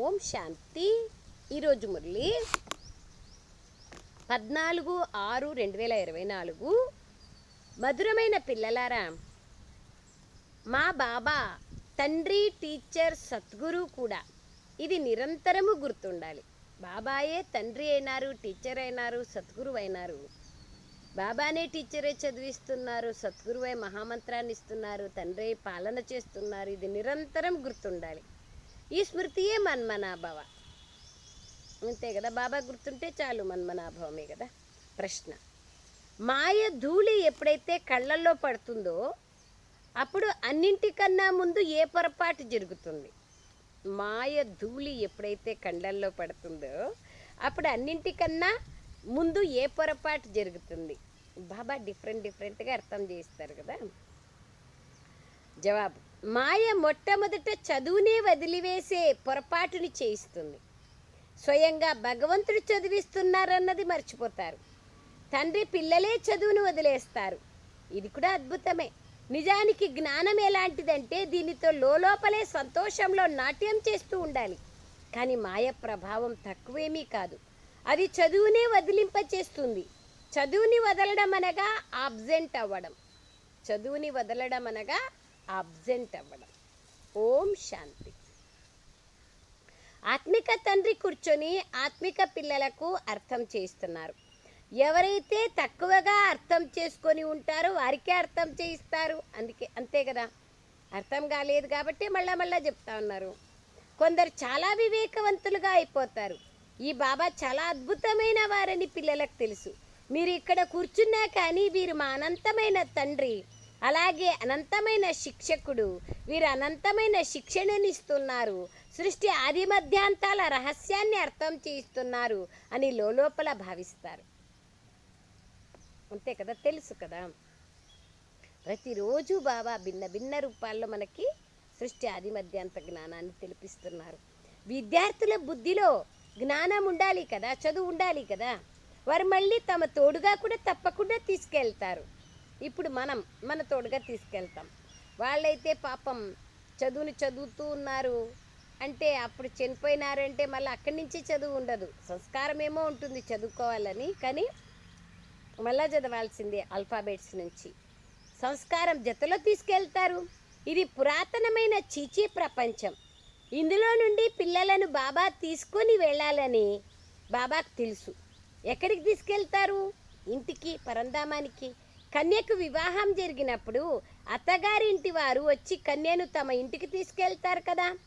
ఓం శాంతి. ఈరోజు మురళి పద్నాలుగు ఆరు రెండు వేల ఇరవై నాలుగు. మధురమైన పిల్లలారా మా బాబా తండ్రి టీచర్ సద్గురు కూడా ఇది నిరంతరము గుర్తుండాలి. బాబాయే తండ్రి అయినారు టీచర్ అయినారు సద్గురువు అయినారు. బాబానే టీచరే చదివిస్తున్నారు సద్గురువే మహామంత్రాన్ని ఇస్తున్నారు తండ్రి పాలన చేస్తున్నారు. ఇది నిరంతరం గుర్తుండాలి. ఈ స్మృతియే మన్మనాభవ. అంతే కదా? బాబా గుర్తుంటే చాలు మన్మనాభవమే కదా? ప్రశ్న. మాయ ధూళి ఎప్పుడైతే కళ్ళల్లో పడుతుందో అప్పుడు అన్నింటికన్నా ముందు ఏ పొరపాటు జరుగుతుంది? మాయ ధూళి ఎప్పుడైతే కళ్ళల్లో పడుతుందో అప్పుడు అన్నింటికన్నా ముందు ఏ పొరపాటు జరుగుతుంది? బాబా డిఫరెంట్ డిఫరెంట్గా అర్థం చేస్తారు కదా? జవాబు. మాయ మొట్టమొదట చదువునే వదిలివేసే పొరపాటుని చేయిస్తుంది. స్వయంగా భగవంతుడు చదివిస్తున్నారన్నది మర్చిపోతారు. తండ్రి పిల్లలే చదువును వదిలేస్తారు. ఇది కూడా అద్భుతమే. నిజానికి జ్ఞానం ఎలాంటిదంటే దీనితో లోపలే సంతోషంలో నాట్యం చేస్తూ ఉండాలి. కానీ మాయ ప్రభావం తక్కువేమీ కాదు. అది చదువునే వదిలింపచేస్తుంది. చదువుని వదలడం అనగా ఆబ్జెంట్ అవ్వడం. చదువుని వదలడం అనగా అబ్జెంట్ అవ్వడం. ఓం శాంతి. ఆత్మిక తండ్రి కూర్చొని ఆత్మిక పిల్లలకు అర్థం చేస్తున్నారు ఎవరైతే తక్కువగా అర్థం చేసుకొని ఉంటారో వారికే అర్థం చేయిస్తారు. అందుకే అంతే కదా. అర్థం కాలేదు కాబట్టి మళ్ళా మళ్ళా చెప్తా ఉన్నారు. కొందరు చాలా వివేకవంతులుగా అయిపోతారు. ఈ బాబా చాలా అద్భుతమైన వారని పిల్లలకు తెలుసు. మీరు ఇక్కడ కూర్చున్నా కానీ వీరు మా అనంతమైన తండ్రి. అలాగే అనంతమైన శిక్షకుడు వీరు అనంతమైన శిక్షణనిస్తున్నారు. సృష్టి ఆది మధ్యాంతాల రహస్యాన్ని అర్థం చేయిస్తున్నారు అని లోపల భావిస్తారు. అంతే కదా? తెలుసు కదా? ప్రతిరోజు బాబా భిన్న భిన్న రూపాల్లో మనకి సృష్టి ఆది మధ్యాంత జ్ఞానాన్ని తెలిపిస్తున్నారు. విద్యార్థుల బుద్ధిలో జ్ఞానం ఉండాలి కదా? చదువు ఉండాలి కదా? వారు మళ్ళీ తమ తోడుగా కూడా తప్పకుండా తీసుకెళ్తారు. ఇప్పుడు మనం మన తోడుగా తీసుకెళ్తాం. వాళ్ళైతే పాపం చదువుని చదువుతూ ఉన్నారు. అంటే అప్పుడు చనిపోయినారంటే మళ్ళీ అక్కడి నుంచి చదువు ఉండదు. సంస్కారం ఏమో ఉంటుంది చదువుకోవాలని కానీ మళ్ళా చదవాల్సిందే ఆల్ఫాబెట్స్ నుంచి. సంస్కారం జతలో తీసుకెళ్తారు. ఇది పురాతనమైన చీచీ ప్రపంచం. ఇందులో నుండి పిల్లలను బాబా తీసుకొని వెళ్ళాలని బాబాకు తెలుసు. ఎక్కడికి తీసుకెళ్తారు? ఇంటికి పరంధామానికి. కన్యకు వివాహం జరిగినప్పుడు అత్తగారింటి వారు వచ్చి కన్యను తమ ఇంటికి తీసుకెళ్తారు కదా.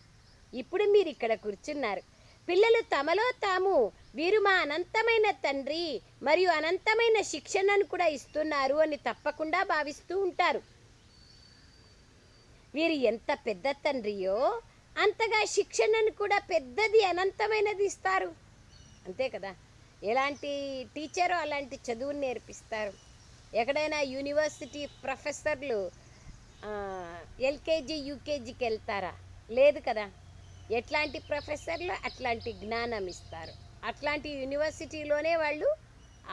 ఇప్పుడు మీరు ఇక్కడ కూర్చున్నారు. పిల్లలు తమలో తాము వీరు మా అనంతమైన తండ్రి మరియు అనంతమైన శిక్షణను కూడా ఇస్తున్నారు అని తప్పకుండా భావిస్తూ ఉంటారు. వీరు ఎంత పెద్ద తండ్రియో అంతగా శిక్షణను కూడా పెద్దది అనంతమైనది ఇస్తారు. అంతే కదా. ఎలాంటి టీచరో అలాంటి చదువుని నేర్పిస్తారు. ఎక్కడైనా యూనివర్సిటీ ప్రొఫెసర్లు ఎల్కేజీ యూకేజీకి వెళ్తారా? లేదు కదా. ఎట్లాంటి ప్రొఫెసర్లు అట్లాంటి జ్ఞానం ఇస్తారు. అట్లాంటి యూనివర్సిటీలోనే వాళ్ళు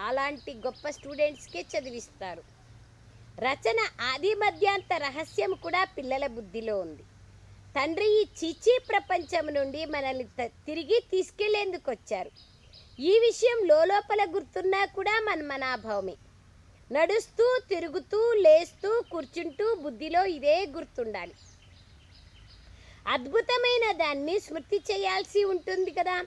అలాంటి గొప్ప స్టూడెంట్స్కే చదివిస్తారు. రచన ఆది మధ్యాంత రహస్యం కూడా పిల్లల బుద్ధిలో ఉంది. తండ్రి ఈ చీచీ ప్రపంచం నుండి మనల్ని తిరిగి తీసుకెళ్ళేందుకు వచ్చారు ఈ విషయం లోపల గుర్తున్నా కూడా మన మనాభావమే. నడుస్తూ తిరుగుతూ లేస్తూ కూర్చుంటూ బుద్ధిలో ఇదే గుర్తుండాలి. అద్భుతమైన దాన్ని స్మృతి చేయాల్సి ఉంటుంది కదా.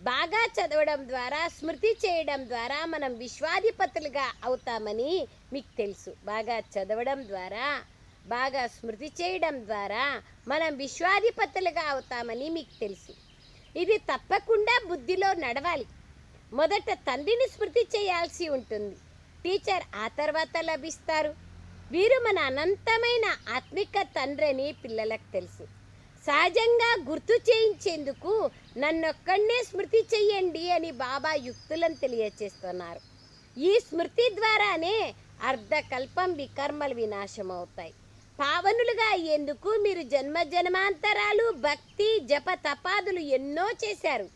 బాగా చదవడం ద్వారా స్మృతి చేయడం ద్వారా మనం విశ్వాధిపతులుగా అవుతామని మీకు తెలుసు. బాగా చదవడం ద్వారా బాగా స్మృతి చేయడం ద్వారా మనం విశ్వాధిపతులుగా అవుతామని మీకు తెలుసు. ఇది తప్పకుండా బుద్ధిలో నడవాలి. మొదట తండ్రిని స్మృతి చేయాల్సి ఉంటుంది. టీచర్ ఆ తర్వాత లభిస్తారు. వీరు మన అనంతమైన ఆత్మిక తండ్రిని పిల్లలకు తెలుసు. సహజంగా గుర్తు చేయించేందుకు నన్నొక్కడనే స్మృతి చెయ్యండి అని బాబా యుక్తులను తెలియచేస్తున్నారు. ఈ స్మృతి ద్వారానే అర్ధకల్పం వికర్మలు వినాశం అవుతాయి పావనులుగా అయ్యేందుకు మీరు జన్మ జన్మాంతరాలు భక్తి జప తపాదులు ఎన్నో చేశారు.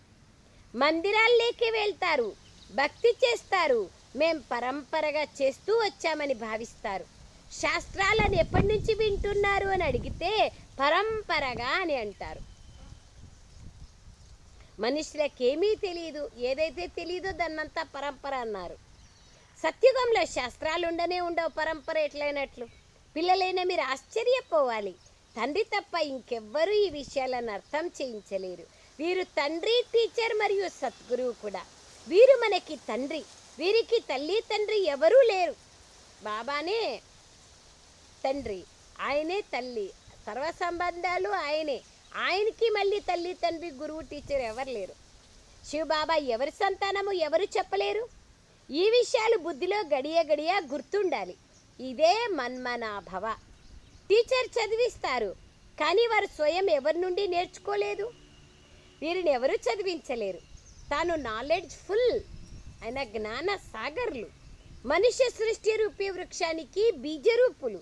మందిరాల్లోకి వెళ్తారు భక్తి చేస్తారు మేం పరంపరగా చేస్తూ వచ్చామని భావిస్తారు. శాస్త్రాలను ఎప్పటి నుంచి వింటున్నారు అని అడిగితే పరంపరగా అని అంటారు. మనుషులకేమీ తెలియదు ఏదైతే తెలియదో దాన్నంతా పరంపర అన్నారు. సత్యుగంలో శాస్త్రాలు ఉండనే ఉండవు పరంపర ఎట్లయినట్లు? పిల్లలైన మీరు ఆశ్చర్యపోవాలి. తండ్రి తప్ప ఇంకెవ్వరూ ఈ విషయాలను అర్థం చేయించలేరు. వీరు తండ్రి టీచర్ మరియు సద్గురువు కూడా. వీరు మనకి తండ్రి. వీరికి తల్లి తండ్రి ఎవరూ లేరు. బాబానే తండ్రి ఆయనే తల్లి. సర్వ సంబంధాలు ఆయనే. ఆయనకి మళ్ళీ తల్లి తండ్రి గురువు టీచర్ ఎవరు లేరు. శివబాబా ఎవరి సంతానము ఎవరు చెప్పలేరు. ఈ విషయాలు బుద్ధిలో గడియ గడియ గుర్తుండాలి. ఇదే మన్మనాభవ. టీచర్ చదివిస్తారు కానీ వారు స్వయం ఎవరి నుండి నేర్చుకోలేదు? వీరిని ఎవరు చదివించలేరు. తాను నాలెడ్జ్ ఫుల్. ఆయన జ్ఞాన సాగర్లు. మనుష్య సృష్టి రూపీ వృక్షానికి బీజరూపులు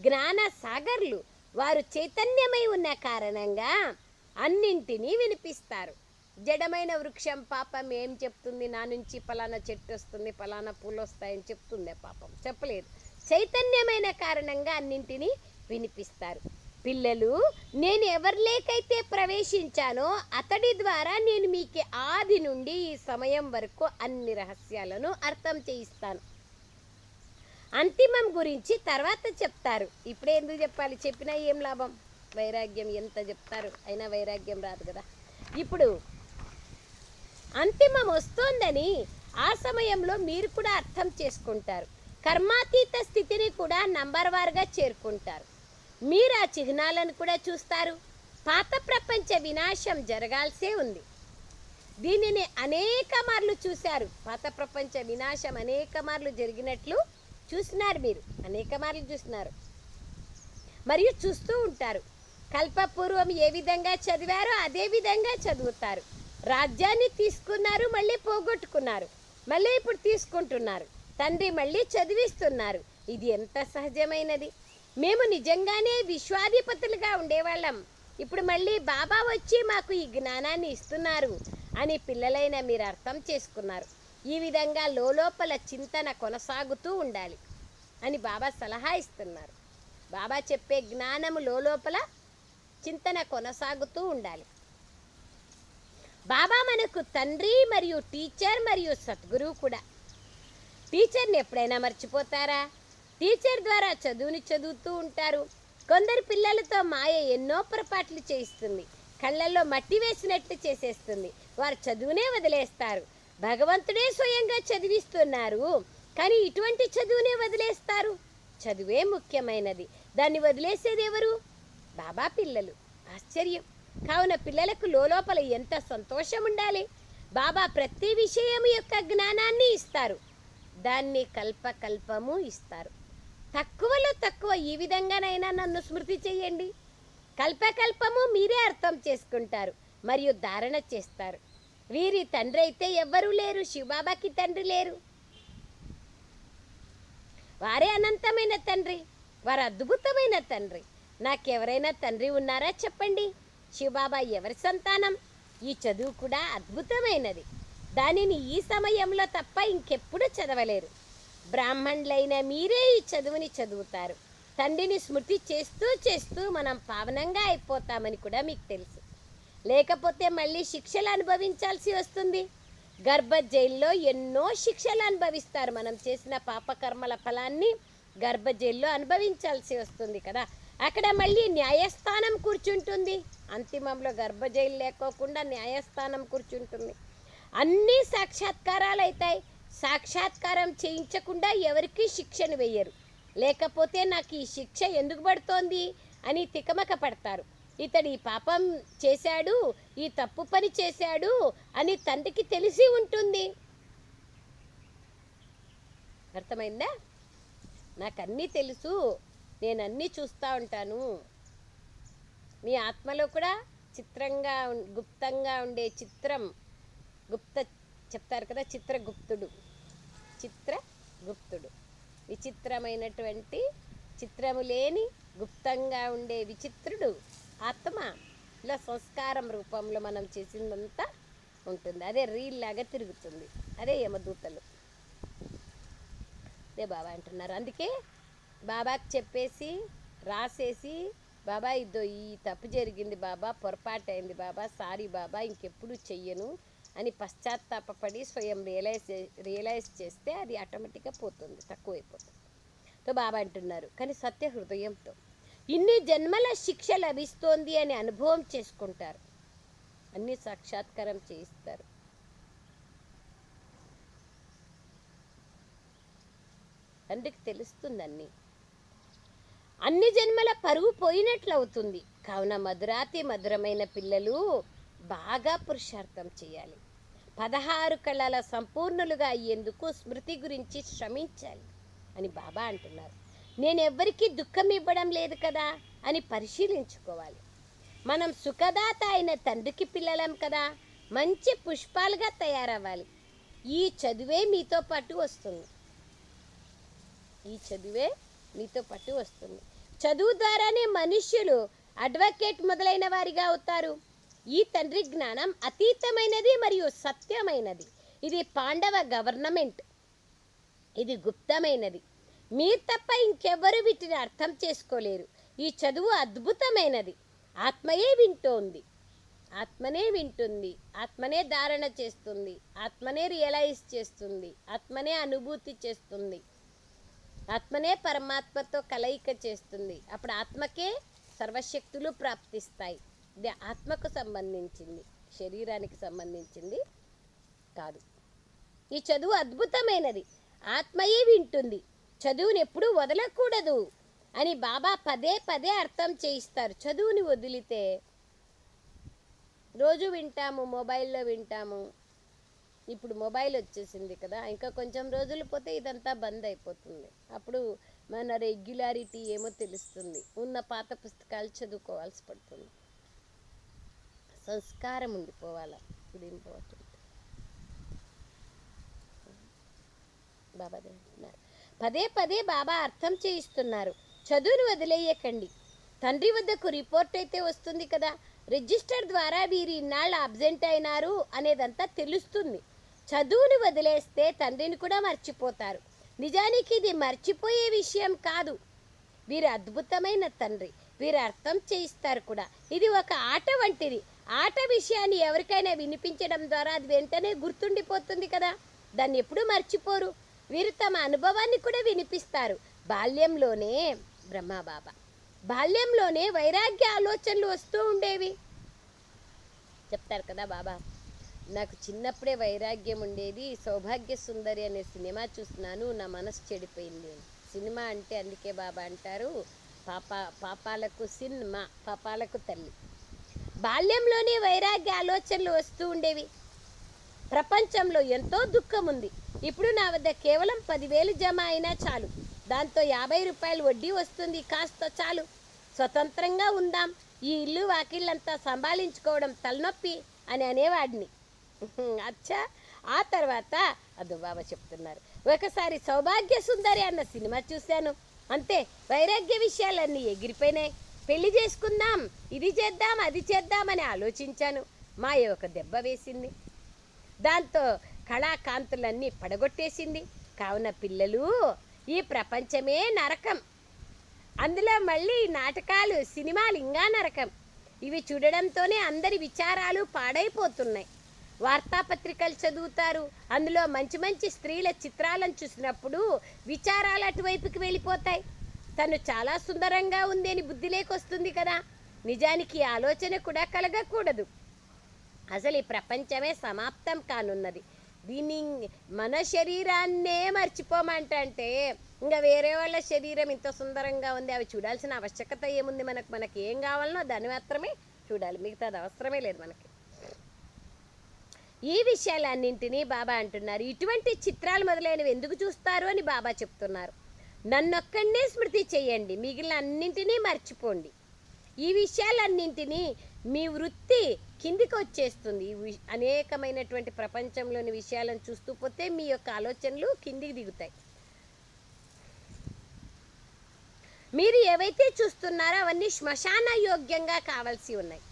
జ్ఞాన సాగర్లు వారు చైతన్యమై ఉన్న కారణంగా అన్నింటినీ వినిపిస్తారు. జడమైన వృక్షం పాపం ఏం చెప్తుంది? నా నుంచి పలానా చెట్టు వస్తుంది పలానా పూలు వస్తాయని చెప్తుందే పాపం. చెప్పలేదు. చైతన్యమైన కారణంగా అన్నింటినీ వినిపిస్తారు. పిల్లలు నేను ఎవరి లేకైతే ప్రవేశించానో అతడి ద్వారా నేను మీకు ఆది నుండి ఈ సమయం వరకు అన్ని రహస్యాలను అర్థం చేయిస్తాను. అంతిమం గురించి తర్వాత చెప్తారు. ఇప్పుడే ఎందుకు చెప్పాలి? చెప్పినా ఏం లాభం? వైరాగ్యం ఎంత చెప్తారు? అయినా వైరాగ్యం రాదు కదా. ఇప్పుడు అంతిమం వస్తోందని ఆ సమయంలో మీరు కూడా అర్థం చేసుకుంటారు. కర్మాతీత స్థితిని కూడా నంబర్ వార్గా చేరుకుంటారు. మీరు ఆ చిహ్నాలను కూడా చూస్తారు. పాత ప్రపంచ వినాశం జరగాల్సే ఉంది. దీనిని అనేక మార్లు చూశారు. పాత ప్రపంచ వినాశం అనేక మార్లు జరిగినట్లు చూసినారు మీరు. అనేక మార్లు చూసినారు. మరియు చూస్తూ ఉంటారు. కల్పపూర్వం ఏ విధంగా చదివారో అదే విధంగా చదువుతారు. రాజ్యాన్ని తీసుకున్నారు మళ్ళీ పోగొట్టుకున్నారు. మళ్ళీ ఇప్పుడు తీసుకుంటున్నారు. తండ్రి మళ్ళీ చదివిస్తున్నారు. ఇది ఎంత సహజమైనది? మేము నిజంగానే విశ్వాధిపతులుగా ఉండేవాళ్ళం. ఇప్పుడు మళ్ళీ బాబా వచ్చి మాకు ఈ జ్ఞానాన్ని ఇస్తున్నారు అని పిల్లలైన మీరు అర్థం చేసుకున్నారు. ఈ విధంగా లోపల చింతన కొనసాగుతూ ఉండాలి అని బాబా సలహా ఇస్తున్నారు. బాబా చెప్పే జ్ఞానము లోపల చింతన కొనసాగుతూ ఉండాలి. బాబా మనకు తండ్రి మరియు టీచర్ మరియు సద్గురువు కూడా. టీచర్ని ఎప్పుడైనా మర్చిపోతారా? టీచర్ ద్వారా చదువుని చదువుతూ ఉంటారు. కొందరు పిల్లలతో మాయ ఎన్నో పొరపాట్లు చేయిస్తుంది. కళ్ళల్లో మట్టి వేసినట్లు చేసేస్తుంది. వారు చదువునే వదిలేస్తారు. భగవంతుడే స్వయంగా చదివిస్తున్నారు. కానీ ఇటువంటి చదువునే వదిలేస్తారు. చదువే ముఖ్యమైనది. దాన్ని వదిలేసేది ఎవరు? బాబా పిల్లలు. ఆశ్చర్యం. కావున పిల్లలకు లోపల ఎంత సంతోషం ఉండాలి? బాబా ప్రతి విషయం యొక్క జ్ఞానాన్ని ఇస్తారు. దాన్ని కల్పకల్పము ఇస్తారు. తక్కువలో తక్కువ ఈ విధంగానైనా నన్ను స్మృతి చేయండి కల్పకల్పము మీరే అర్థం చేసుకుంటారు మరియు ధారణ చేస్తారు. వీరి తండ్రి అయితే ఎవ్వరూ లేరు శివబాబాకి తండ్రి లేరు. వారే అనంతమైన తండ్రి వారు అద్భుతమైన తండ్రి. నాకెవరైనా తండ్రి ఉన్నారా చెప్పండి? శివబాబా ఎవరి సంతానం? ఈ చదువు కూడా అద్భుతమైనది. దానిని ఈ సమయంలో తప్ప ఇంకెప్పుడు చదవలేరు. బ్రాహ్మణులైన మీరే ఈ చదువుని చదువుతారు. తండ్రిని స్మృతి చేస్తూ చేస్తూ మనం పావనంగా అయిపోతామని కూడా మీకు తెలుసు. లేకపోతే మళ్ళీ శిక్షలు అనుభవించాల్సి వస్తుంది. గర్భ జైల్లో ఎన్నో శిక్షలు అనుభవిస్తారు. మనం చేసిన పాపకర్మల ఫలాన్ని గర్భ జైల్లో అనుభవించాల్సి వస్తుంది కదా. అక్కడ మళ్ళీ న్యాయస్థానం కూర్చుంటుంది. అంతిమంలో గర్భ జైలు లేకోకుండా న్యాయస్థానం కూర్చుంటుంది. అన్ని సాక్షాత్కారాలు అవుతాయి సాక్షాత్కారం చేయించకుండా ఎవరికి శిక్షను వేయరు. లేకపోతే నాకు ఈ శిక్ష ఎందుకు పడుతోంది అని తికమక పడతారు. ఇతడు ఈ పాపం చేశాడు ఈ తప్పు పని చేశాడు అని తండ్రికి తెలిసి ఉంటుంది. అర్థమైందా? నాకు అన్నీ తెలుసు నేను అన్నీ చూస్తూ ఉంటాను. మీ ఆత్మలో కూడా చిత్రంగా ఉం- గుప్తంగా ఉండే చిత్రం గుప్త చెప్తారు కదా చిత్రగుప్తుడు. చిత్రగుప్తుడు విచిత్రమైనటువంటి చిత్రము లేని గుప్తంగా ఉండే విచిత్రుడు ఆత్మ. ఇలా సంస్కారం రూపంలో మనం చేసిందంతా ఉంటుంది. అదే రీల్ లాగా తిరుగుతుంది. అదే యమదూతలు. అదే బాబా అంటున్నారు. అందుకే బాబాకి చెప్పేసి రాసేసి బాబా ఇద్దో ఈ తప్పు జరిగింది బాబా పొరపాటు అయింది బాబా సారీ బాబా ఇంకెప్పుడు చెయ్యను. అని పశ్చాత్తాపపడి స్వయం రియలైజ్ రియలైజ్ చేస్తే అది ఆటోమేటిక్గా పోతుంది తక్కువైపోతుంది. తో బాబా అంటున్నారు కానీ సత్య హృదయంతో. ఇన్ని జన్మల శిక్ష లభిస్తోంది అని అనుభవం చేసుకుంటారు. అన్ని సాక్షాత్కారం చేయిస్తారు. తండ్రికి తెలుస్తుంది అన్ని అన్ని జన్మల పరువు పోయినట్లు అవుతుంది కావున మధురాతి మధురమైన పిల్లలు బాగా పురుషార్థం చేయాలి. పదహారు కళల సంపూర్ణులుగా అయ్యేందుకు స్మృతి గురించి శ్రమించాలి అని బాబా అంటున్నారు. నేను ఎవ్వరికీ దుఃఖం ఇవ్వడం లేదు కదా అని పరిశీలించుకోవాలి. మనం సుఖదాత అయిన తండ్రికి పిల్లలం కదా మంచి పుష్పాలుగా తయారవ్వాలి. ఈ చదువే మీతో పాటు వస్తుంది. ఈ చదువే మీతో పాటు వస్తుంది. చదువు ద్వారానే మనుష్యులు అడ్వకేట్ మొదలైన వారిగా అవుతారు. ఈ తండ్రి జ్ఞానం అతీతమైనది మరియు సత్యమైనది. ఇది పాండవ గవర్నమెంట్. ఇది గుప్తమైనది. మీరు తప్ప ఇంకెవ్వరు వీటిని అర్థం చేసుకోలేరు. ఈ చదువు అద్భుతమైనది. ఆత్మయే వింటోంది. ఆత్మనే వింటుంది. ఆత్మనే ధారణ చేస్తుంది. ఆత్మనే రియలైజ్ చేస్తుంది. ఆత్మనే అనుభూతి చేస్తుంది. ఆత్మనే పరమాత్మతో కలయిక చేస్తుంది. అప్పుడు ఆత్మకే సర్వశక్తులు ప్రాప్తిస్తాయి. ఆత్మకు సంబంధించింది శరీరానికి సంబంధించింది కాదు. ఈ చదువు అద్భుతమైనది. ఆత్మయే వింటుంది. చదువుని ఎప్పుడూ వదలకూడదు అని బాబా పదే పదే అర్థం చేయిస్తారు. చదువుని వదిలితే రోజు వింటాము మొబైల్లో వింటాము. ఇప్పుడు మొబైల్ వచ్చేసింది కదా ఇంకా కొంచెం రోజులు పోతే ఇదంతా బంద్ అయిపోతుంది. అప్పుడు మన రెగ్యులారిటీ ఏమో తెలుస్తుంది. ఉన్న పాత పుస్తకాలు చదువుకోవాల్సి పడుతుంది. సంస్కారం ఉండిపోవాలి ఇది ఇంపార్టెంట్ బాబా అంటున్నారు. పదే పదే బాబా అర్థం చేయిస్తున్నారు. చదువును వదిలేయకండి. తండ్రి వద్దకు రిపోర్ట్ అయితే వస్తుంది కదా. రిజిస్టర్ ద్వారా వీరు ఇన్నాళ్ళు అబ్జెంట్ అయినారు అనేదంతా తెలుస్తుంది. చదువును వదిలేస్తే తండ్రిని కూడా మర్చిపోతారు. నిజానికి ఇది మర్చిపోయే విషయం కాదు. వీరు అద్భుతమైన తండ్రి. వీరు అర్థం చేయిస్తారు కూడా. ఇది ఒక ఆట వంటిది. ఆట విషయాన్ని ఎవరికైనా వినిపించడం ద్వారా అది వెంటనే గుర్తుండిపోతుంది కదా. దాన్ని ఎప్పుడూ మర్చిపోరు. వీరు తమ అనుభవాన్ని కూడా వినిపిస్తారు. బాల్యంలోనే బ్రహ్మబాబా బాల్యంలోనే వైరాగ్య ఆలోచనలు వస్తూ ఉండేవి. చెప్తారు కదా బాబా నాకు చిన్నప్పుడే వైరాగ్యం ఉండేది. సౌభాగ్య సుందరి అనే సినిమా చూస్తున్నాను. నా మనసు చెడిపోయింది. సినిమా అంటే అందుకే బాబా అంటారు పాప పాపాలకు సినిమా పాపాలకు తల్లి. బాల్యంలోనే వైరాగ్య ఆలోచనలు వస్తూ ఉండేవి. ప్రపంచంలో ఎంతో దుఃఖం ఉంది ఇప్పుడు నా వద్ద కేవలం పదివేలు జమ అయినా చాలు. దాంతో యాభై రూపాయలు వడ్డీ వస్తుంది. కాస్త చాలు. స్వతంత్రంగా ఉందాం. ఈ ఇల్లు వాకిళ్ళంతా సంభాళించుకోవడం తలనొప్పి అని అనేవాడిని. అచ్చా. ఆ తర్వాత అదో బాబా చెప్తున్నారు. ఒకసారి సౌభాగ్య సుందరి అన్న సినిమా చూశాను. అంతే వైరాగ్య విషయాలన్నీ ఎగిరిపోయినాయి. పెళ్ళి చేసుకుందాం ఇది చేద్దాం అది చేద్దామని ఆలోచించాను. మాయ ఒక దెబ్బ వేసింది. దాంతో కళాకాంతులన్నీ పడగొట్టేసింది. కావున పిల్లలు ఈ ప్రపంచమే నరకం. అందులో మళ్ళీ నాటకాలు సినిమాలు ఇంకా నరకం. ఇవి చూడడంతోనే అందరి విచారాలు పాడైపోతున్నాయి. వార్తాపత్రికలు చదువుతారు. అందులో మంచి మంచి స్త్రీల చిత్రాలను చూసినప్పుడు విచారాలు అటువైపుకి వెళ్ళిపోతాయి. తను చాలా సుందరంగా ఉంది అని బుద్ధి లేకొస్తుంది కదా. నిజానికి ఆలోచన కూడా కలగకూడదు. అసలు ఈ ప్రపంచమే సమాప్తం కానున్నది. దీన్ని మన శరీరాన్నే మర్చిపోమంటే ఇంకా వేరే వాళ్ళ శరీరం ఇంత సుందరంగా ఉంది అవి చూడాల్సిన ఆవశ్యకత ఏముంది మనకు? మనకి ఏం కావాలనో దాన్ని మాత్రమే చూడాలి. మిగతాది అవసరమే లేదు మనకి. ఈ విషయాలన్నింటినీ బాబా అంటున్నారు. ఇటువంటి చిత్రాలు మొదలైనవి ఎందుకు చూస్తారు అని బాబా చెప్తున్నారు. నన్నొక్కడనే స్మృతి చేయండి మిగిలిన అన్నింటినీ మర్చిపోండి. ఈ విషయాలన్నింటినీ మీ వృత్తి కిందికి వచ్చేస్తుంది అనేకమైనటువంటి ప్రపంచంలోని విషయాలను చూస్తూ పోతే మీ యొక్క ఆలోచనలు కిందికి దిగుతాయి. మీరు ఏవైతే చూస్తున్నారో అవన్నీ శ్మశాన యోగ్యంగా కావాల్సి ఉన్నాయి.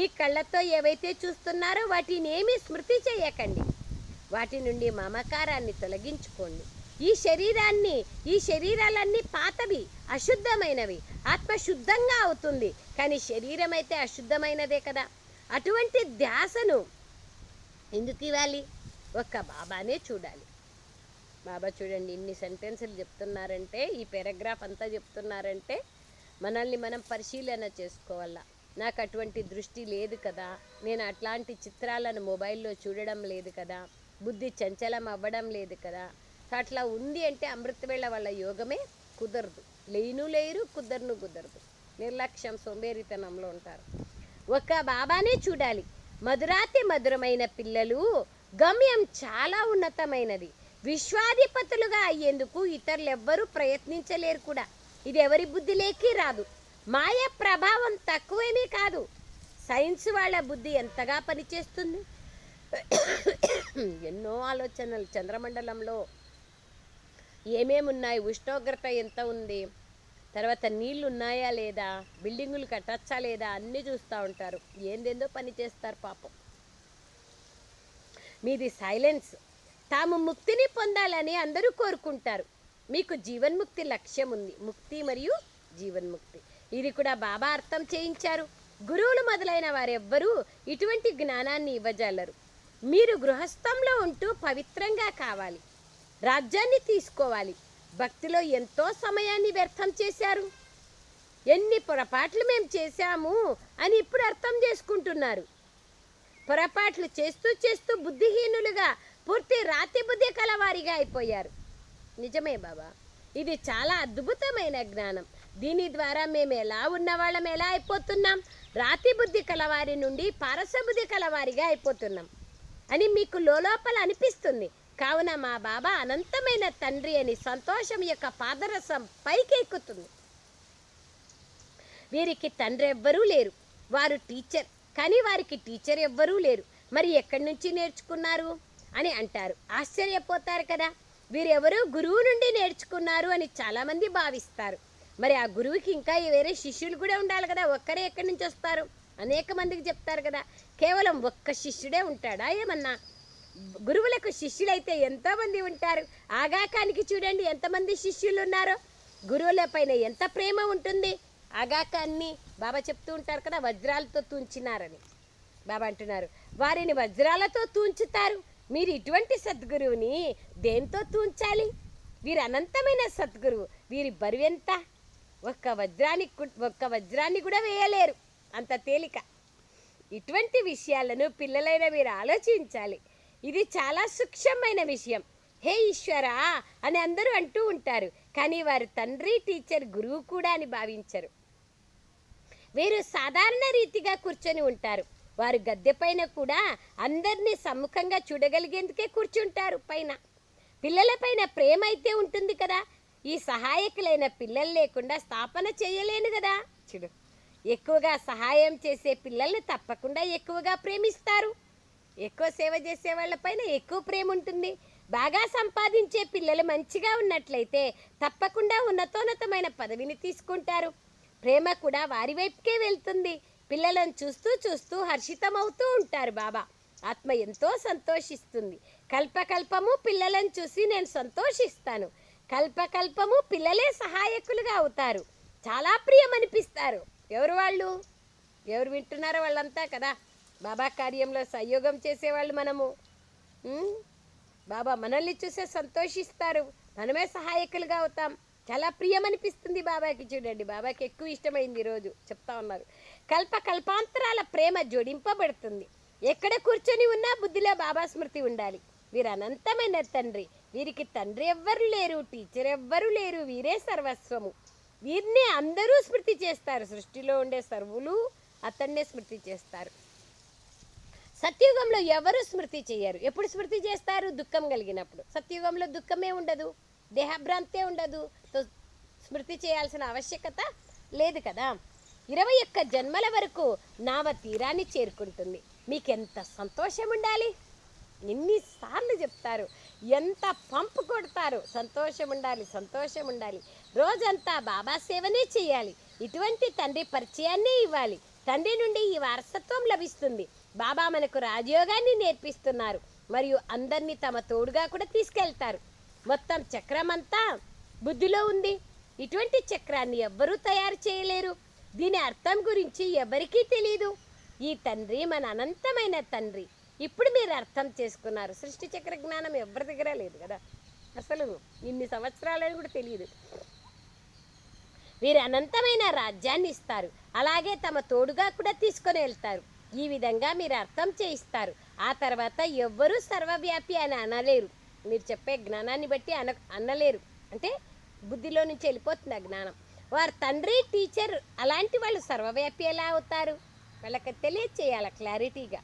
ఈ కళ్ళతో ఏవైతే చూస్తున్నారో వాటిని ఏమీ స్మృతి చేయకండి. వాటి నుండి మమకారాన్ని తొలగించుకోండి. ఈ శరీరాన్ని ఈ శరీరాలన్నీ పాతవి అశుద్ధమైనవి. ఆత్మ శుద్ధంగా అవుతుంది. కానీ శరీరం అయితే అశుద్ధమైనదే కదా. అటువంటి ధ్యాసను ఎందుకు ఇవ్వాలి? ఒక్క బాబానే చూడాలి. బాబా చూడండి ఇన్ని సెంటెన్సులు చెప్తున్నారంటే ఈ పారాగ్రాఫ్ అంతా చెప్తున్నారంటే మనల్ని మనం పరిశీలన చేసుకోవాలా? నాకు అటువంటి దృష్టి లేదు కదా. నేను అట్లాంటి చిత్రాలను మొబైల్లో చూడడం లేదు కదా. బుద్ధి చంచలం అవ్వడం లేదు కదా. సో అట్లా ఉంది అంటే అమృతవేళ వాళ్ళ యోగమే కుదరదు. లేను లేరు కుదరను కుదరదు. నిర్లక్ష్యం సోంబేరితనంలో ఉంటారు. ఒక బాబానే చూడాలి. మధురాతి మధురమైన పిల్లలు గమ్యం చాలా ఉన్నతమైనది. విశ్వాధిపతులుగా అయ్యేందుకు ఇతరులు ఎవ్వరూ ప్రయత్నించలేరు కూడా. ఇది ఎవరి బుద్ధిలేకి రాదు. మాయ ప్రభావం తక్కువేమీ కాదు. సైన్స్ వాళ్ళ బుద్ధి ఎంతగా పనిచేస్తుంది? ఎన్నో ఆలోచనలు చంద్రమండలంలో ఏమేమి ఉన్నాయి ఉష్ణోగ్రత ఎంత ఉంది? తర్వాత నీళ్ళు ఉన్నాయా లేదా? బిల్డింగులు కట్టచ్చా లేదా? అన్నీ చూస్తూ ఉంటారు. ఏందేందో పని చేస్తారు పాపం. మీది సైలెన్స్. తాము ముక్తిని పొందాలని అందరూ కోరుకుంటారు. మీకు జీవన్ముక్తి లక్ష్యం ఉంది. ముక్తి మరియు జీవన్ముక్తి. ఇది కూడా బాబా అర్థం చేయించారు. గురువులు మొదలైన వారెవ్వరూ ఇటువంటి జ్ఞానాన్ని ఇవ్వజాలరు. మీరు గృహస్థంలో ఉంటూ పవిత్రంగా కావాలి. రాజ్యాన్ని తీసుకోవాలి. భక్తిలో ఎంతో సమయాన్ని వ్యర్థం చేశారు. ఎన్ని పొరపాట్లు మేము చేశాము అని ఇప్పుడు అర్థం చేసుకుంటున్నారు. పొరపాట్లు చేస్తూ చేస్తూ బుద్ధిహీనులుగా పూర్తి రాతి బుద్ధి కలవారిగా అయిపోయారు. నిజమే బాబా ఇది చాలా అద్భుతమైన జ్ఞానం. దీని ద్వారా మేము ఎలా ఉన్నవాళ్ళం ఎలా అయిపోతున్నాం? రాతి బుద్ధి కలవారి నుండి పారస బుద్ధి కలవారిగా అయిపోతున్నాం. అని మీకు లోపల అనిపిస్తుంది. కావున మా బాబా అనంతమైన తండ్రి అని సంతోషం యొక్క పాదరసం పైకెక్కుతుంది. వీరికి తండ్రి ఎవ్వరూ లేరు. వారు టీచర్. కానీ వారికి టీచర్ ఎవ్వరూ లేరు. మరి ఎక్కడి నుంచి నేర్చుకున్నారు? అని అంటారు. ఆశ్చర్యపోతారు కదా. వీరెవరూ గురువు నుండి నేర్చుకున్నారు అని చాలామంది భావిస్తారు. మరి ఆ గురువుకి ఇంకా వేరే శిష్యులు కూడా ఉండాలి కదా. ఒక్కరే ఎక్కడి నుంచి వస్తారు? అనేక మందికి చెప్తారు కదా. కేవలం ఒక్క శిష్యుడే ఉంటాడా? ఏమన్నా? గురువులకు శిష్యులైతే ఎంతోమంది ఉంటారు. ఆగాకానికి చూడండి ఎంతమంది శిష్యులు ఉన్నారో గురువుల పైన ఎంత ప్రేమ ఉంటుంది. ఆగాకాన్ని బాబా చెప్తూ ఉంటారు కదా వజ్రాలతో తూంచినారని. బాబా అంటున్నారు వారిని వజ్రాలతో తూంచుతారు? మీరు ఇటువంటి సద్గురువుని దేంతో తూంచాలి? వీరు అనంతమైన సద్గురువు. వీరి బరువెంత? ఒక్క వజ్రానికి కు- ఒక్క వజ్రాన్ని కూడా వేయలేరు. అంత తేలిక. ఇటువంటి విషయాలను పిల్లలైన మీరు ఆలోచించాలి. ఇది చాలా సూక్ష్మమైన విషయం. హే ఈశ్వరా అని అందరూ అంటూ ఉంటారు. కానీ వారు తండ్రి టీచర్ గురువు కూడా అని భావించరు. వీరు సాధారణ రీతిగా కూర్చొని ఉంటారు. వారు గద్దెపైన కూడా అందరినీ సమ్ముఖంగా చూడగలిగేందుకే కూర్చుంటారు పైన. పిల్లలపైన ప్రేమ అయితే ఉంటుంది కదా. ఈ సహాయకులైన పిల్లలు లేకుండా స్థాపన చేయలేను కదా. చూడు ఎక్కువగా సహాయం చేసే పిల్లల్ని తప్పకుండా ఎక్కువగా ప్రేమిస్తారు. ఎక్కువ సేవ చేసే వాళ్ళపైన ఎక్కువ ప్రేమ ఉంటుంది. బాగా సంపాదించే పిల్లలు మంచిగా ఉన్నట్లయితే తప్పకుండా ఉన్నతోన్నతమైన పదవిని తీసుకుంటారు. ప్రేమ కూడా వారి వైపుకే వెళ్తుంది. పిల్లలను చూస్తూ చూస్తూ హర్షితమవుతూ ఉంటారు బాబా. ఆత్మ ఎంతో సంతోషిస్తుంది. కల్పకల్పము పిల్లలను చూసి నేను సంతోషిస్తాను. కల్పకల్పము పిల్లలే సహాయకులుగా అవుతారు. చాలా ప్రియమనిపిస్తారు. ఎవరు వాళ్ళు? ఎవరు వింటున్నారో వాళ్ళంతా కదా? బాబా కార్యంలో సహయోగం చేసేవాళ్ళు మనము. బాబా మనల్ని చూసే సంతోషిస్తారు. మనమే సహాయకులుగా అవుతాం. చాలా ప్రియమనిపిస్తుంది బాబాకి చూడండి. బాబాకి ఎక్కువ ఇష్టమైంది ఈరోజు చెప్తా ఉన్నారు. కల్ప కల్పాంతరాల ప్రేమ జోడింపబడుతుంది. ఎక్కడ కూర్చొని ఉన్నా బుద్ధిలో బాబా స్మృతి ఉండాలి. వీరు అనంతమైన తండ్రి. వీరికి తండ్రి ఎవ్వరు లేరు టీచర్ ఎవ్వరు లేరు వీరే సర్వస్వము. వీరిని అందరూ స్మృతి చేస్తారు. సృష్టిలో ఉండే సర్వులు అతన్నే స్మృతి చేస్తారు. సత్యుగంలో ఎవరు స్మృతి చేయరు. ఎప్పుడు స్మృతి చేస్తారు? దుఃఖం కలిగినప్పుడు. సత్యుగంలో దుఃఖమే ఉండదు. దేహభ్రాంతే ఉండదు. స్మృతి చేయాల్సిన ఆవశ్యకత లేదు కదా. ఇరవై ఒక్క జన్మల వరకు నావ తీరాన్ని చేరుకుంటుంది. మీకెంత సంతోషం ఉండాలి? ఎన్నిసార్లు చెప్తారు. ఎంత పంపు కొడతారు? సంతోషం ఉండాలి సంతోషం ఉండాలి. రోజంతా బాబా సేవనే చేయాలి. ఇటువంటి తండ్రి పరిచయాన్నే ఇవ్వాలి. తండ్రి నుండి ఈ వారసత్వం లభిస్తుంది. బాబా మనకు రాజయోగాన్ని నేర్పిస్తున్నారు. మరియు అందరినీ తమ తోడుగా కూడా తీసుకెళ్తారు. మొత్తం చక్రమంతా బుద్ధిలో ఉంది. ఇటువంటి చక్రాన్ని ఎవ్వరూ తయారు చేయలేరు. దీని అర్థం గురించి ఎవరికీ తెలియదు ఈ తండ్రి మన అనంతమైన తండ్రి. ఇప్పుడు మీరు అర్థం చేసుకున్నారు. సృష్టి చక్ర జ్ఞానం ఎవరి దగ్గర లేదు కదా? అసలు ఇన్ని సంవత్సరాలని కూడా తెలియదు. వీరు అనంతమైన రాజ్యాన్ని ఇస్తారు అలాగే తమ తోడుగా కూడా తీసుకొని వెళ్తారు. ఈ విధంగా మీరు అర్థం చేయిస్తారు. ఆ తర్వాత ఎవ్వరూ సర్వవ్యాపి అని అనలేరు. మీరు చెప్పే జ్ఞానాన్ని బట్టి అన అనలేరు. అంటే బుద్ధిలో నుంచి వెళ్ళిపోతుంది ఆ జ్ఞానం. వారు తండ్రి టీచర్ అలాంటి వాళ్ళు సర్వవ్యాపి ఎలా అవుతారు? వాళ్ళకి తెలియచేయాలి క్లారిటీగా.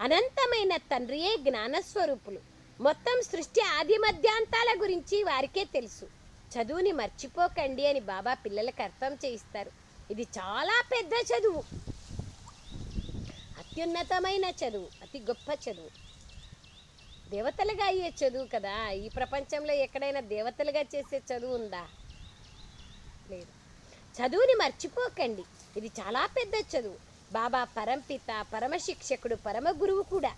అనంతమైన తండ్రియే జ్ఞానస్వరూపులు. మొత్తం సృష్టి ఆది మధ్యాంతాల గురించి వారికే తెలుసు. చదువుని మర్చిపోకండి అని బాబా పిల్లలకు అర్థం చేయిస్తారు. ఇది చాలా పెద్ద చదువు. అత్యున్నతమైన చదువు అతి గొప్ప చదువు. దేవతలుగా అయ్యే చదువు కదా. ఈ ప్రపంచంలో ఎక్కడైనా దేవతలుగా చేసే చదువు ఉందా? లేదు. చదువుని మర్చిపోకండి. ఇది చాలా పెద్ద చదువు. బాబా పరంపిత పరమశిక్షకుడు పరమ గురువు కూడా.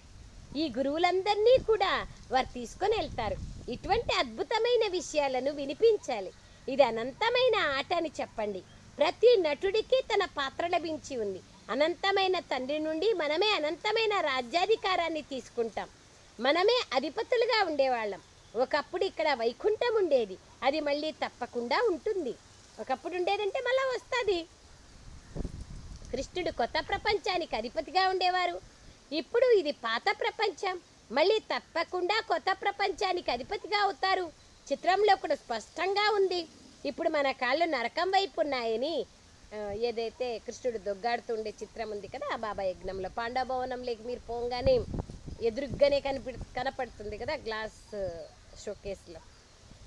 ఈ గురువులందరినీ కూడా వారు తీసుకొని వెళ్తారు. ఇటువంటి అద్భుతమైన విషయాలను వినిపించాలి. ఇది అనంతమైన ఆట అని చెప్పండి. ప్రతి నటుడికి తన పాత్ర లభించి ఉంది. అనంతమైన తండ్రి నుండి మనమే అనంతమైన రాజ్యాధికారాన్ని తీసుకుంటాం. మనమే అధిపతులుగా ఉండేవాళ్ళం. ఒకప్పుడు ఇక్కడ వైకుంఠం ఉండేది. అది మళ్ళీ తప్పకుండా ఉంటుంది. ఒకప్పుడు ఉండేదంటే మళ్ళీ వస్తుంది. కృష్ణుడు కొత్త ప్రపంచానికి అధిపతిగా ఉండేవారు. ఇప్పుడు ఇది పాత ప్రపంచం. మళ్ళీ తప్పకుండా కొత్త ప్రపంచానికి అధిపతిగా అవుతారు. చిత్రంలో కూడా స్పష్టంగా ఉంది. ఇప్పుడు మన కాళ్ళు నరకం వైపు ఉన్నాయని ఏదైతే కృష్ణుడు దొగ్గాడుతుండే చిత్రం ఉంది కదా ఆ బాబా యజ్ఞంలో పాండవభవనంలోకి మీరు పోగానే ఎదురుగ్గానే కనిపి కనపడుతుంది కదా గ్లాస్ షోకేస్లో.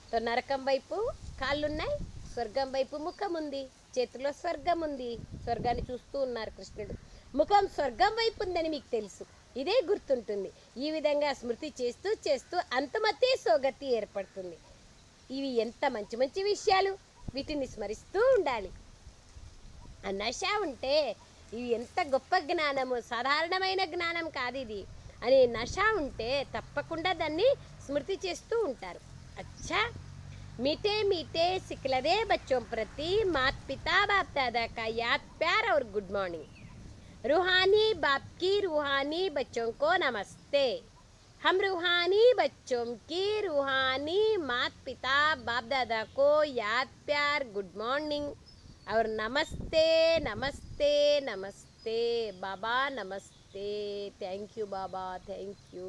సో నరకం వైపు కాళ్ళున్నాయి స్వర్గం వైపు ముఖం ఉంది చేతిలో స్వర్గం ఉంది. స్వర్గాన్ని చూస్తూ ఉన్నారు కృష్ణుడు. ముఖం స్వర్గం వైపు ఉందని మీకు తెలుసు. ఇదే గుర్తుంటుంది ఈ విధంగా స్మృతి చేస్తూ చేస్తూ అంతమతే సోగతి ఏర్పడుతుంది ఇవి ఎంత మంచి మంచి విషయాలు వీటిని స్మరిస్తూ ఉండాలి ఆ నశ ఉంటే ఇవి ఎంత గొప్ప జ్ఞానము సాధారణమైన జ్ఞానం కాదు ఇది అనే నశ ఉంటే తప్పకుండా దాన్ని స్మృతి చేస్తూ ఉంటారు అచ్చా मीठे मीठे सिखलदे बच्चों प्रति मात पिता बाप दादा का याद प्यार और गुड मॉर्निंग रूहानी बाप की रूहानी बच्चों को नमस्ते हम रूहानी बच्चों की रूहानी मात पिता बाप दादा को याद प्यार गुड मॉर्निंग और नमस्ते नमस्ते नमस्ते बाबा नमस्ते थैंक यू बाबा थैंक यू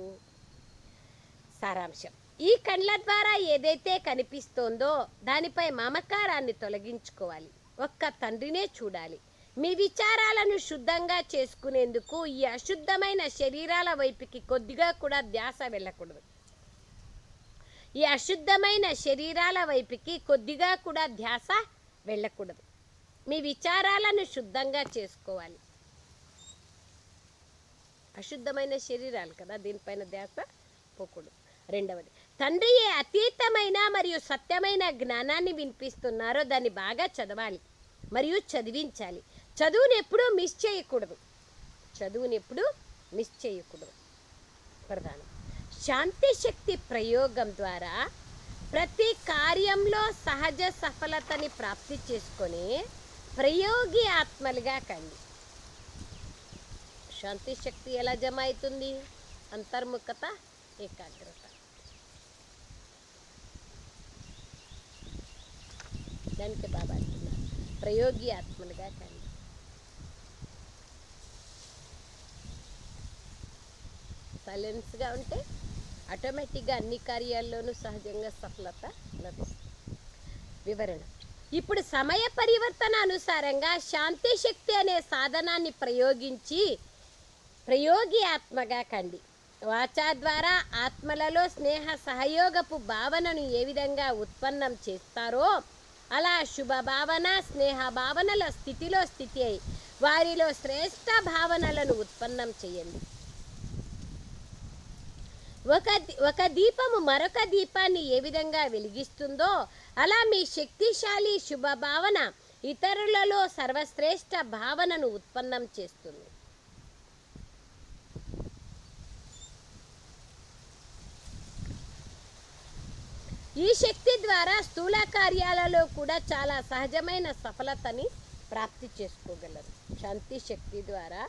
సారాంశం ఈ కండ్ల ద్వారా ఏదైతే కనిపిస్తోందో దానిపై మమకారాన్ని తొలగించుకోవాలి ఒక్క తండ్రినే చూడాలి మీ విచారాలను శుద్ధంగా చేసుకునేందుకు ఈ అశుద్ధమైన శరీరాల వైపుకి కొద్దిగా కూడా ధ్యాస వెళ్ళకూడదు. ఈ అశుద్ధమైన శరీరాల వైపుకి కొద్దిగా కూడా ధ్యాస వెళ్ళకూడదు. మీ విచారాలను శుద్ధంగా చేసుకోవాలి. అశుద్ధమైన శరీరాలు కదా దీనిపైన ధ్యాస పోకూడదు. రెండవది తండ్రి ఏ అతీతమైన మరియు సత్యమైన జ్ఞానాన్ని వినిపిస్తున్నారో దాన్ని బాగా చదవాలి మరియు చదివించాలి. చదువుని ఎప్పుడూ మిస్ చేయకూడదు. చదువుని ఎప్పుడూ మిస్ చేయకూడదు. ప్రధానం. శాంతి శక్తి ప్రయోగం ద్వారా ప్రతి కార్యంలో సహజ సఫలతని ప్రాప్తి చేసుకొని ప్రయోగి ఆత్మలుగా కండి. శాంతి శక్తి ఎలా జమ అవుతుంది అంతర్ముఖత ఏకాగ్రత. దానికి బాబా అంటున్నారు ప్రయోగి ఆత్మలుగా కండి. సైలెన్స్గా ఉంటే ఆటోమేటిక్గా అన్ని కార్యాల్లోనూ సహజంగా సఫలత లభిస్తుంది. వివరణ. ఇప్పుడు సమయ పరివర్తన అనుసారంగా శాంతి శక్తి అనే సాధనాన్ని ప్రయోగించి ప్రయోగి ఆత్మగా కండి. వాచా ద్వారా ఆత్మలలో స్నేహ సహయోగపు భావనను ఏ విధంగా ఉత్పన్నం చేస్తారో అలా శుభ భావన స్నేహ భావనల స్థితిలో స్థితి అయి వారిలో శ్రేష్ట భావనలను ఉత్పన్నం చేయండి. ఒక ఒక దీపము మరొక దీపాన్ని ఏ విధంగా వెలిగిస్తుందో అలా మీ శక్తిశాలి శుభ భావన ఇతరులలో సర్వశ్రేష్ఠ భావనను ఉత్పన్నం చేస్తుంది. ఈ శక్తి ద్వారా స్థూల కార్యాలలో కూడా చాలా సహజమైన సఫలతని ప్రాప్తి చేసుకోగలరు. శాంతి శక్తి ద్వారా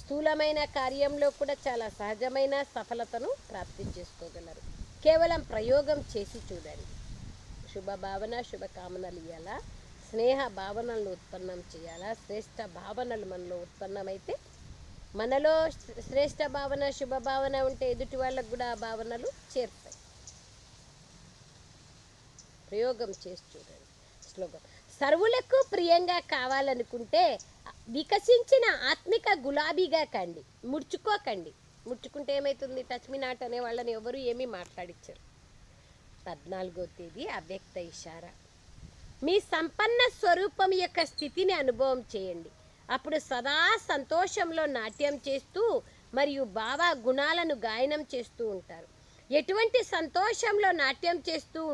స్థూలమైన కార్యంలో కూడా చాలా సహజమైన సఫలతను ప్రాప్తి చేసుకోగలరు కేవలం ప్రయోగం చేసి చూడండి. శుభ భావన శుభకామనలు ఇవ్వాలా స్నేహ భావనలను ఉత్పన్నం చేయాలా? శ్రేష్ట భావనలు మనలో ఉత్పన్నమైతే మనలో శ్రేష్ట భావన శుభ భావన ఉంటే ఎదుటి వాళ్ళకు కూడా ఆ భావనలు చేరుతాయి. ప్రయోగం చేసి చూడండి. శ్లోకం. సర్వులకు ప్రియంగా కావాలనుకుంటే వికసించిన ఆత్మిక గులాబీగా కండి. ముడుచుకోకండి. ముడుచుకుంటే ఏమవుతుంది టచ్ మీ నాట్ అనే వాళ్ళని ఎవరు ఏమీ మాట్లాడించరు పద్నాలుగో తేదీ అవ్యక్త ఇషారా. మీ సంపన్న స్వరూపం యొక్క స్థితిని అనుభవం చేయండి. అప్పుడు సదా సంతోషంలో నాట్యం చేస్తూ మరియు భావ గుణాలను గాయనం చేస్తూ ఉంటారు. ఎటువంటి సంతోషంలో నాట్యం చేస్తూ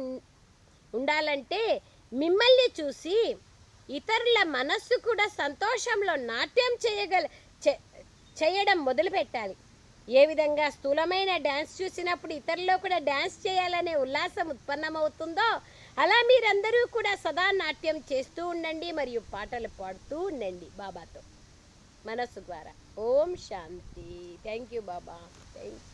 ఉండాలంటే మిమ్మల్ని చూసి ఇతరుల మనస్సు కూడా సంతోషంలో నాట్యం చేయగల చేయడం మొదలుపెట్టాలి. ఏ విధంగా స్థూలమైన డ్యాన్స్ చూసినప్పుడు ఇతరుల్లో కూడా డ్యాన్స్ చేయాలనే ఉల్లాసం ఉత్పన్నమవుతుందో అలా మీరందరూ కూడా సదా నాట్యం చేస్తూ ఉండండి మరియు పాటలు పాడుతూ ఉండండి బాబాతో. మనస్సు ద్వారా. ఓం శాంతి. Thank you Baba. Thank you.